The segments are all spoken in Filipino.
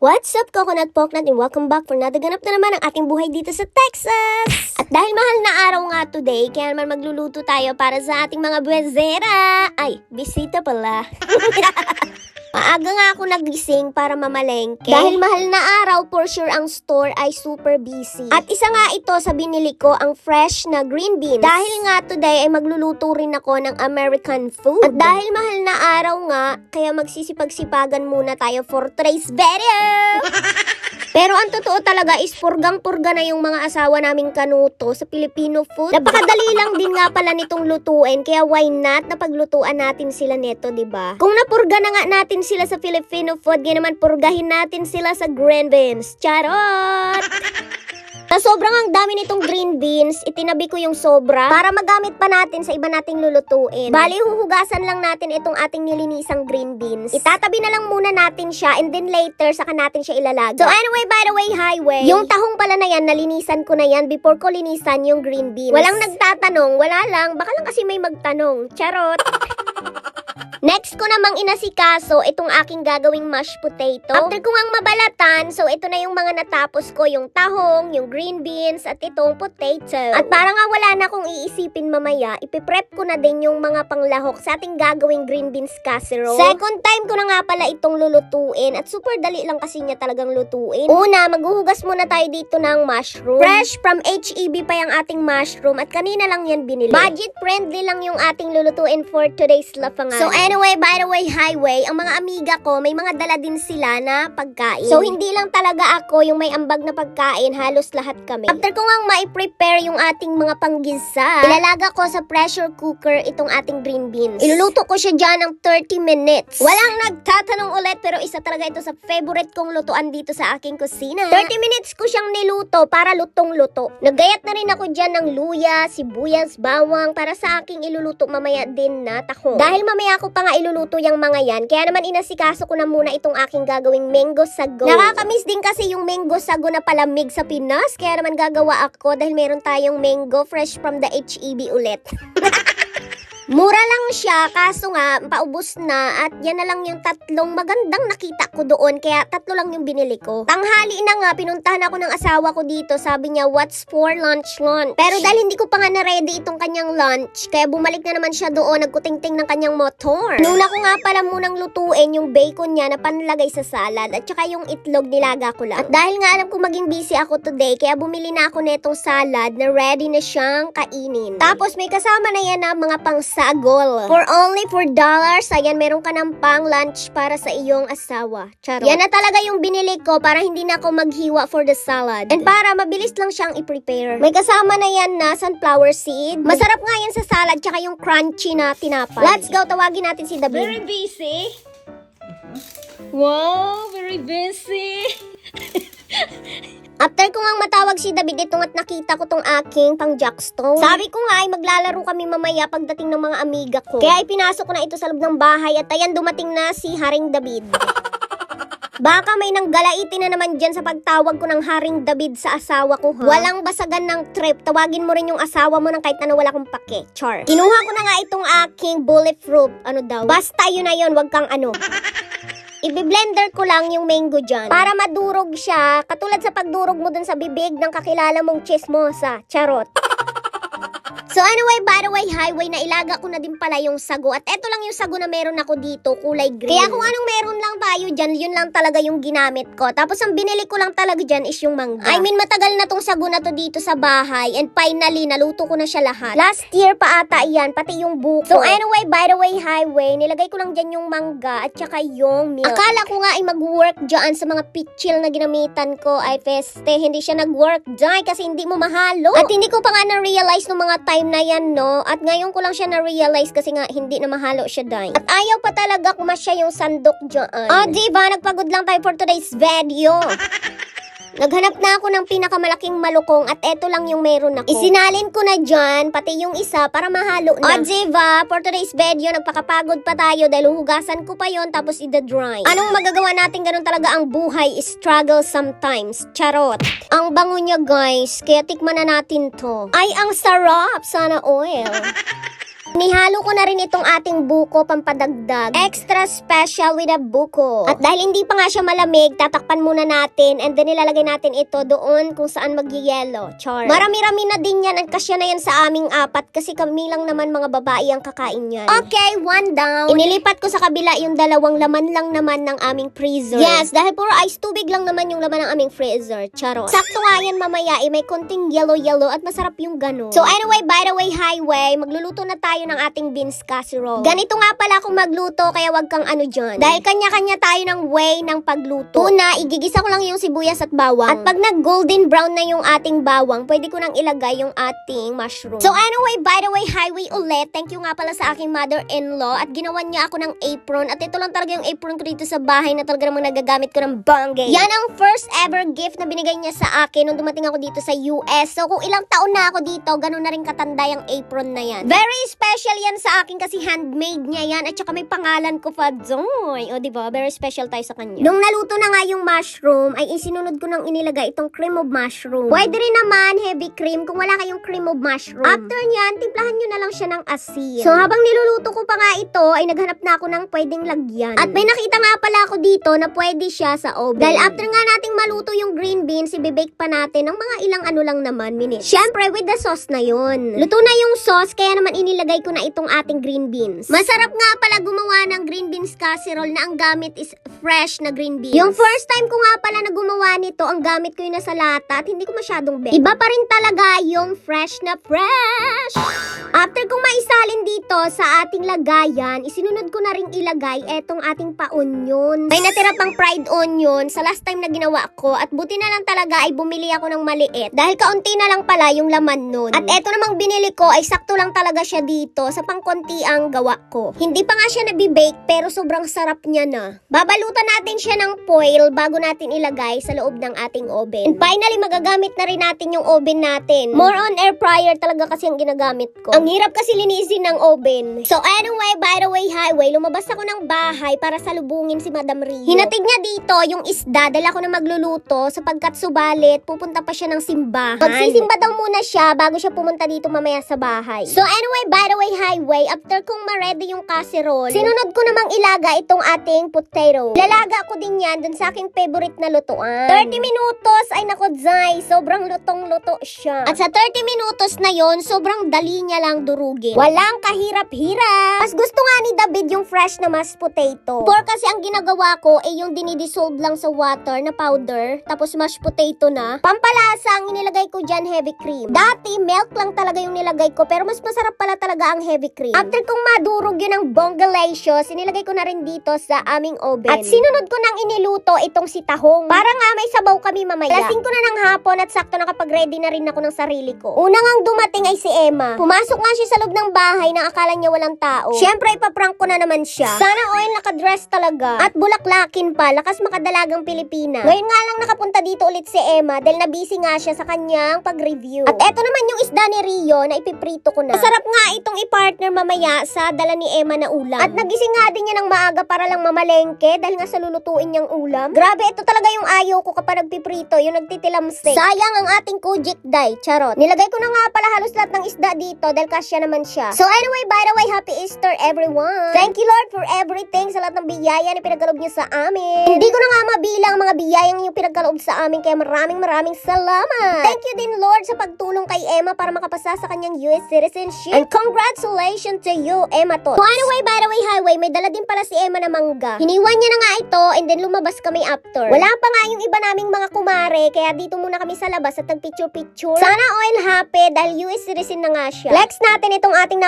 What's up, Coconut Poknut, and welcome back for another ganap na naman ang ating buhay dito sa Texas! At dahil mahal na araw nga today, kaya naman magluluto tayo para sa ating mga buwezera! Ay, bisita pala. Maaga nga ako nagising para mamalengke. Dahil mahal na araw, for sure ang store ay super busy. At isa nga ito sa binili ko, ang fresh na green beans. Dahil nga today ay magluluto rin ako ng American food. At dahil mahal na araw nga, kaya magsisipag-sipagan muna tayo for today's video! Pero ang totoo talaga is purgang-purga na yung mga asawa naming kanuto sa Filipino food. Napakadali lang din nga pala nitong lutuin, kaya why not na paglutuan natin sila neto, 'di ba? Kung napurga na nga natin sila sa Filipino food, gaya naman purgahin natin sila sa green beans. Charot! Sa sobrang ang dami nitong green beans, itinabi ko yung sobra para magamit pa natin sa iba nating lulutuin. Bali, huhugasan lang natin itong ating nilinisang green beans. Itatabi na lang muna natin siya and then later saka natin siya ilalaga. So anyway, by the way, highway. Yung tahong pala na yan, nalinisan ko na yan before ko linisan yung green beans. Walang nagtatanong, wala lang. Baka lang kasi may magtanong. Charot! Next ko namang inasikaso itong aking gagawing mashed potato. After ko ngang mabalatan, so ito na yung mga natapos ko, yung tahong, yung green beans, at itong potato. At para nga wala na akong iisipin mamaya, ipiprep ko na din yung mga panglahok sa ating gagawing green beans casserole. Second time ko na nga pala itong lulutuin at super dali lang kasi niya talagang lutuin. Una, maghuhugas muna tayo dito ng mushroom. Fresh from HEB pa yung ating mushroom at kanina lang yan binili. Budget friendly lang yung ating lulutuin for today's lafangan. So anyway, by the way, highway, ang mga amiga ko, may mga dala din sila na pagkain. So hindi lang talaga ako yung may ambag na pagkain, halos lahat kami. After ko ngang mai-prepare yung ating mga panggisa, ilalaga ko sa pressure cooker itong ating green beans. Iluluto ko siya dyan ng 30 minutes. Walang nagtatanong ulit pero isa talaga ito sa favorite kong lutuan dito sa aking kusina. 30 minutes ko siyang niluto para lutong-luto. Nagayat na rin ako dyan ng luya, sibuyas, bawang para sa aking iluluto mamaya din na tahong. Dahil mamaya ako pa nga iluluto yung mga yan, kaya naman inasikaso ko na muna itong aking gagawing mango sago. Nakakamiss din kasi yung mango sago na palamig sa Pinas, kaya naman gagawa ako dahil meron tayong mango fresh from the HEB ulit. Mura lang siya, kaso nga, paubos na at yan na lang yung tatlong magandang nakita ko doon, kaya tatlo lang yung binili ko. Tanghali na nga, pinuntahan ako ng asawa ko dito, sabi niya, what's for lunch lunch? Pero dahil hindi ko pa nga na-ready itong kanyang lunch, kaya bumalik na naman siya doon, nagkutingting ng kanyang motor. Nuna ko nga pala munang lutuin yung bacon niya na panlagay sa salad, at saka yung itlog nilaga ko lang. At dahil nga alam ko maging busy ako today, kaya bumili na ako netong salad na ready na siyang kainin. Tapos may kasama na yan na mga pang sagol. For only $4, ayan, meron ka ng pang lunch para sa iyong asawa. Charot. Yan na talaga yung binili ko para hindi na ako maghiwa for the salad. And para mabilis lang siyang i-prepare. May kasama na yan na sunflower seed. Masarap nga yan sa salad, tsaka yung crunchy na tinapay. Let's go, tawagin natin si David. Very busy. Wow, very busy. After ko ngang matawag si David itong at nakita ko tong aking pang jackstone. Sabi ko nga ay maglalaro kami mamaya pagdating ng mga amiga ko. Kaya ipinasok ko na ito sa loob ng bahay at ayan dumating na si Haring David. Baka may nanggalaitin na naman dyan sa pagtawag ko ng Haring David sa asawa ko ha. Walang basagan ng trip. Tawagin mo rin yung asawa mo nang kahit na wala kong pake. Char. Kinuha ko na nga itong aking bulletproof. Ano daw? Basta yun na yun. Wag kang ano. Ibi-blender ko lang yung mango dyan para madurog siya. Katulad sa pagdurog mo dun sa bibig ng kakilala mong chismosa. Charot. So anyway, by the way, highway na ko na din pala yung sago. At eto lang yung sago na meron ako dito, kulay green. Kaya kung anong meron lang tayo dyan, yun lang talaga yung ginamit ko. Tapos ang binili ko lang talaga dyan is yung mangga. I mean, matagal na tong sago na to dito sa bahay. And finally, naluto ko na siya lahat. Last year pa ata yan, pati yung buko. So anyway, by the way, highway, nilagay ko lang dyan yung mangga at saka yung milk. Akala ko nga ay mag-work dyan sa mga pitchil na ginamitan ko ay feste. Hindi siya nag-work dyan kasi hindi mo mahalo. At hindi ko pa nga na-realize nung mga time na yan, no? At ngayon ko lang siya na-realize kasi nga hindi na mahalo siya dyan. At ayaw pa talaga kumasya yung sandok dyan. Ah, diba? Nagpagod lang tayo for today's video. Naghanap na ako ng pinakamalaking malukong at eto lang yung meron ako. Isinalin ko na dyan, pati yung isa para mahalo na. O, diba? For today's video, nagpakapagod pa tayo dahil huhugasan ko pa yon tapos ida-dry. Anong magagawa natin? Ganun talaga ang buhay. Struggle sometimes. Charot. Ang bango niya, guys. Kaya tikman na natin to. Ay, ang sarap. Sana oil. Nihalo ko na rin itong ating buko pampadagdag. Extra special with a buko. At dahil hindi pa nga siya malamig, tatakpan muna natin and then nilalagay natin ito doon kung saan magyayelo. Char. Marami-rami na din yan at kasya na yan sa aming apat kasi kami lang naman mga babae ang kakain yan. Okay, one down. Inilipat ko sa kabila yung dalawang laman lang naman ng aming freezer. Yes, dahil puro ice tubig lang naman yung laman ng aming freezer. Charo. Sakto nga yan mamaya eh, may konting yellow-yellow at masarap yung ganun. So anyway, by the way, highway, magluluto na tayo ng ating beans casserole. Ganito nga pala kung magluto, kaya wag kang ano dyan. Dahil kanya-kanya tayo ng way ng pagluto. Una, igigisa ko lang yung sibuyas at bawang. At pag nag-golden brown na yung ating bawang, pwede ko nang ilagay yung ating mushroom. So anyway, by the way, highway ulit. Thank you nga pala sa aking mother-in-law at ginawan niya ako ng apron. At ito lang talaga yung apron ko dito sa bahay na talaga namang nagagamit ko ng bangay. Yan ang first ever gift na binigay niya sa akin nung dumating ako dito sa US. So kung ilang taon na ako dito, ganun na rin katanda yung apron na yan. Very special yan sa akin kasi handmade niya yan at saka may pangalan ko pa Joy. O di ba? Very special tayo sa kanya. Nung naluto na nga yung mushroom, ay isinunod ko nang inilagay itong cream of mushroom. Pwede rin naman heavy cream kung wala kayong cream of mushroom. After nyan, timplahan nyo na lang siya ng asin. So habang niluluto ko pa nga ito, ay naghanap na ako ng pwedeng lagyan. At may nakita nga pala ako dito na pwede siya sa oven. Dahil after nga nating maluto yung green beans, i-bake pa natin ng mga ilang ano lang naman minutes. Syempre, with the sauce na yon. Luto na yung sauce, kaya naman inilagay ko na itong ating green beans. Masarap nga pala gumawa ng green beans casserole na ang gamit is fresh na green beans. Yung first time ko nga pala na gumawa nito, ang gamit ko yung nasa lata at hindi ko masyadong bet. Iba pa rin talaga yung fresh na fresh. After maisalin dito sa ating lagayan, isinunod ko na rin ilagay etong ating pa-onion. May natira pang fried onion sa last time na ginawa ko at buti na lang talaga ay bumili ako ng maliit dahil kaunti na lang pala yung laman nun. At eto namang binili ko ay sakto lang talaga siya dito sa pangkonti ang gawa ko. Hindi pa nga siya nabibake pero sobrang sarap niya na. Babalutan natin siya ng foil bago natin ilagay sa loob ng ating oven. And finally, magagamit na rin natin yung oven natin. More on air fryer talaga kasi ang ginagamit ko. Ang hirap kasi linisin ng oven. So anyway, by the way, highway, lumabas ako ng bahay para salubungin si Madam Rio. Hinatid niya dito yung isda dahil ako na magluluto sapagkat subalit pupunta pa siya ng simbahan. Magsisimba daw muna siya bago siya pumunta dito mamaya sa bahay. So anyway, by the way, highway, after kong ma-ready yung casserole, sinunod ko namang ilaga itong ating potato. Lalaga ko din yan dun sa aking favorite na lutuan. 30 minutos ay nako, Zay, sobrang lutong-luto siya. At sa 30 minutos na yon sobrang dali niya lang durugin. Walang kahirap-hirap. Mas gusto nga ni David yung fresh na mashed potato. For kasi ang ginagawa ko ay yung dinidissolve lang sa water na powder, tapos mashed potato na. Pampalasa ang inilagay ko dyan heavy cream. Dati, milk lang talaga yung nilagay ko, pero mas masarap pala talaga ang heavy cream. After kong madurog yun ng bongalicious, inilagay ko na rin dito sa aming oven. At sinunod ko nang iniluto itong si tahong. Para nga may sabaw kami mamaya. Lasing ko na ng hapon at sakto nakapag-ready na rin ako ng sarili ko. Una ngang dumating ay si Emma. Pumasok nga siya sa loob ng bahay na niya walang tao. Siyempre, ipaprank ko na naman siya. Sana oil nakadress talaga. At bulaklakin pa, lakas makadalagang Pilipina. Ngayon nga lang nakapunta dito ulit si Emma dahil nabisi nga siya sa kanyang pag-review. At eto naman yung isda ni Rio na ipiprito ko na. Masarap nga itong i-partner mamaya sa dala ni Emma na ulam. At nagising nga din niya ng maaga para lang mamalengke dahil nga sa lulutuin niyang ulam. Grabe, ito talaga yung ayaw ko kapag nagpiprito, yung nagtitilamsik. Sayang ang ating kujik day, charot. Nilagay ko na nga pala halos lahat ng isda dito dahil kasya naman siya. So anyway, by the way, happy Easter everyone. Thank you Lord for everything sa lahat ng biyaya na pinagkaloob niyo sa amin. Hindi ko na nga mabilang mga biyayang yung pinagkaloob sa amin kaya maraming maraming salamat. Thank you din Lord sa pagtulong kay Emma para makapasa sa kanyang US citizenship. And congratulations to you, Emma to. So anyway, by the way, highway, may dala din pala si Emma na mangga. Hiniwan niya na nga ito and then lumabas kami after. Wala pa nga yung iba naming mga kumare kaya dito muna kami sa labas at nagpicture-picture. Sana oil happy dahil US citizen na nga siya. Flex natin itong ating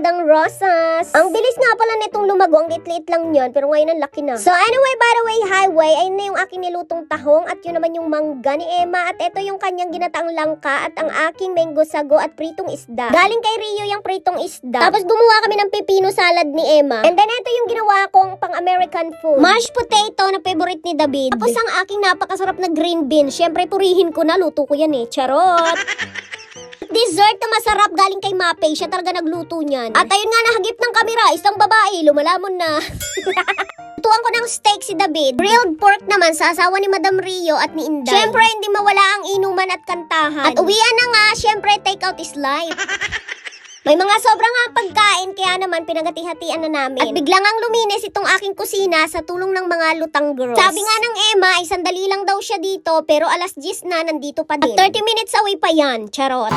napakagandang rosas. Ang bilis nga pala nitong lumago, ang liit-liit lang yan pero ngayon ang laki na. So anyway, by the way, highway, ayun na yung aking nilutong tahong at yun naman yung mangga ni Emma at ito yung kanyang ginataang langka at ang aking mango sago at pritong isda. Galing kay Rio yung pritong isda. Tapos gumawa kami ng pepino salad ni Emma. And then ito yung ginawa kong pang American food. Mashed potato na favorite ni David. Tapos ang aking napakasarap na green beans. Syempre purihin ko na, luto ko yan eh. Charot! Dessert na masarap galing kay Mape. Siya talaga nagluto niyan. At ayun nga nahagip ng kamera, isang babae, lumalamon na. Tuwan ko ng steak si David. Grilled pork naman sa asawa ni Madam Rio at ni Inday. Siyempre, hindi mawala ang inuman at kantahan. At uwian na nga, siyempre, take out is life. May mga sobrang nga pagkain kaya naman pinagati-hatian na namin. At biglang ang luminis itong aking kusina sa tulong ng mga lutang girls. Sabi nga ng Emma ay sandali lang daw siya dito pero alas 10 na nandito pa din. At 30 minutes away pa yan. Charot.